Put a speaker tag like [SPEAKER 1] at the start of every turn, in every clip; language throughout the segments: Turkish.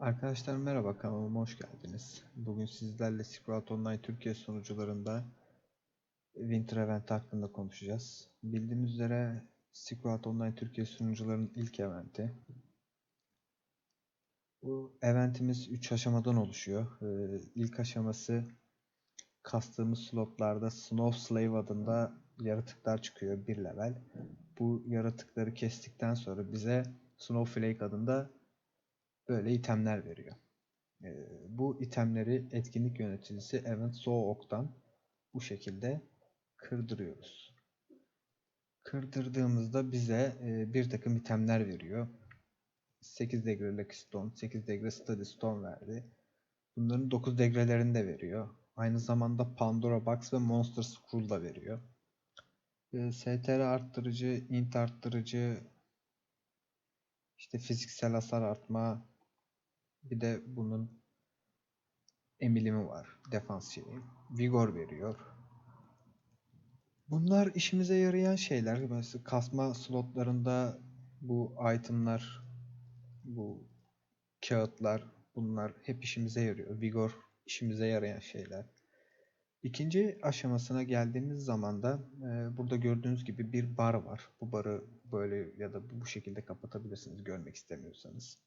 [SPEAKER 1] Arkadaşlar merhaba kanalıma hoş geldiniz. Bugün sizlerle Road Online Türkiye sunucularında Winter Event hakkında konuşacağız. Bildiğiniz üzere Road Online Türkiye sunucularının ilk eventi. Bu eventimiz 3 aşamadan oluşuyor. Ee, ilk aşaması kastığımız slotlarda Snow Slave adında yaratıklar çıkıyor bir level. Bu yaratıkları kestikten sonra bize Snowflake adında böyle itemler veriyor. Ee, bu itemleri etkinlik yöneticisi Event Soğuk'tan bu şekilde kırdırıyoruz. Kırdırdığımızda bize e, bir takım itemler veriyor. 8 degre Lucky Stone, 8 degre Study Stone verdi. Bunların 9 degrelerini de veriyor. Aynı zamanda Pandora Box ve Monster Scroll da veriyor. E, STR arttırıcı, int arttırıcı, işte fiziksel hasar artma, bir de bunun emilimi var. Defans şeyi. Vigor veriyor. Bunlar işimize yarayan şeyler. Mesela kasma slotlarında bu itemlar, bu kağıtlar bunlar hep işimize yarıyor. Vigor işimize yarayan şeyler. İkinci aşamasına geldiğimiz zaman da e, burada gördüğünüz gibi bir bar var. Bu barı böyle ya da bu şekilde kapatabilirsiniz görmek istemiyorsanız.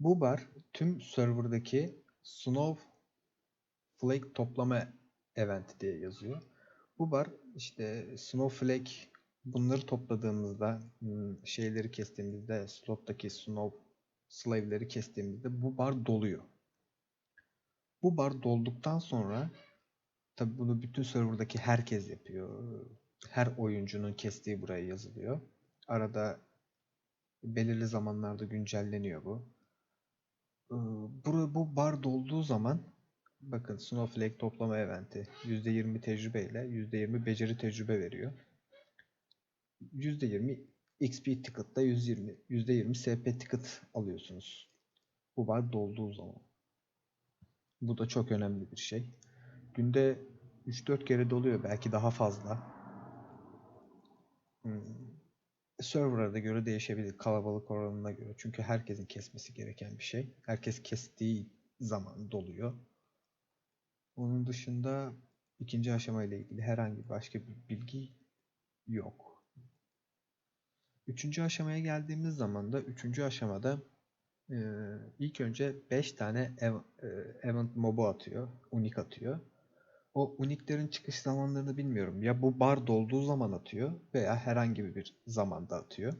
[SPEAKER 1] Bu bar tüm serverdaki Snowflake toplama eventi diye yazıyor. Bu bar işte Snowflake bunları topladığımızda hmm, şeyleri kestiğimizde slottaki Snow slave'leri kestiğimizde bu bar doluyor. Bu bar dolduktan sonra tabi bunu bütün serverdaki herkes yapıyor. Her oyuncunun kestiği buraya yazılıyor. Arada belirli zamanlarda güncelleniyor bu. Bura, bu bar dolduğu zaman bakın Snowflake toplama eventi %20 tecrübeyle %20 beceri tecrübe veriyor. %20 XP ticket'ta 120 %20 SP ticket alıyorsunuz. Bu bar dolduğu zaman. Bu da çok önemli bir şey. Günde 3-4 kere doluyor belki daha fazla. Hmm. Server'a da göre değişebilir. Kalabalık oranına göre. Çünkü herkesin kesmesi gereken bir şey. Herkes kestiği zaman doluyor. Onun dışında ikinci aşama ile ilgili herhangi başka bir bilgi yok. Üçüncü aşamaya geldiğimiz zaman da üçüncü aşamada ilk önce 5 tane ev, event mobu atıyor. Unik atıyor. O uniklerin çıkış zamanlarını bilmiyorum. Ya bu bar dolduğu zaman atıyor veya herhangi bir zamanda atıyor.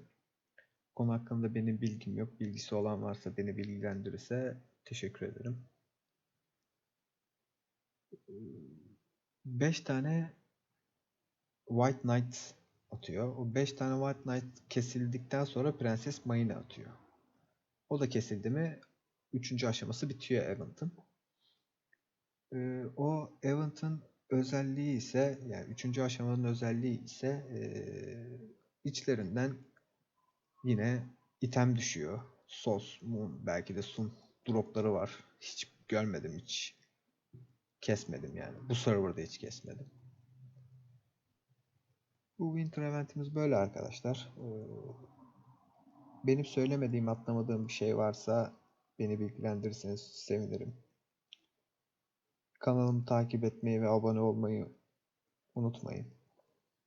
[SPEAKER 1] Konu hakkında benim bilgim yok. Bilgisi olan varsa beni bilgilendirirse teşekkür ederim. 5 tane White Knight atıyor. O 5 tane White Knight kesildikten sonra Prenses Mayne atıyor. O da kesildi mi 3. aşaması bitiyor Event'ın. O event'ın özelliği ise yani üçüncü aşamanın özelliği ise e, içlerinden yine item düşüyor. Sos, Moon, belki de Sun dropları var. Hiç görmedim hiç. Kesmedim yani. Bu serverda hiç kesmedim. Bu Winter Event'imiz böyle arkadaşlar. Benim söylemediğim, atlamadığım bir şey varsa beni bilgilendirirseniz sevinirim. Kanalımı takip etmeyi ve abone olmayı unutmayın.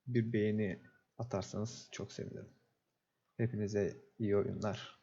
[SPEAKER 1] Bir beğeni atarsanız çok sevinirim. Hepinize iyi oyunlar.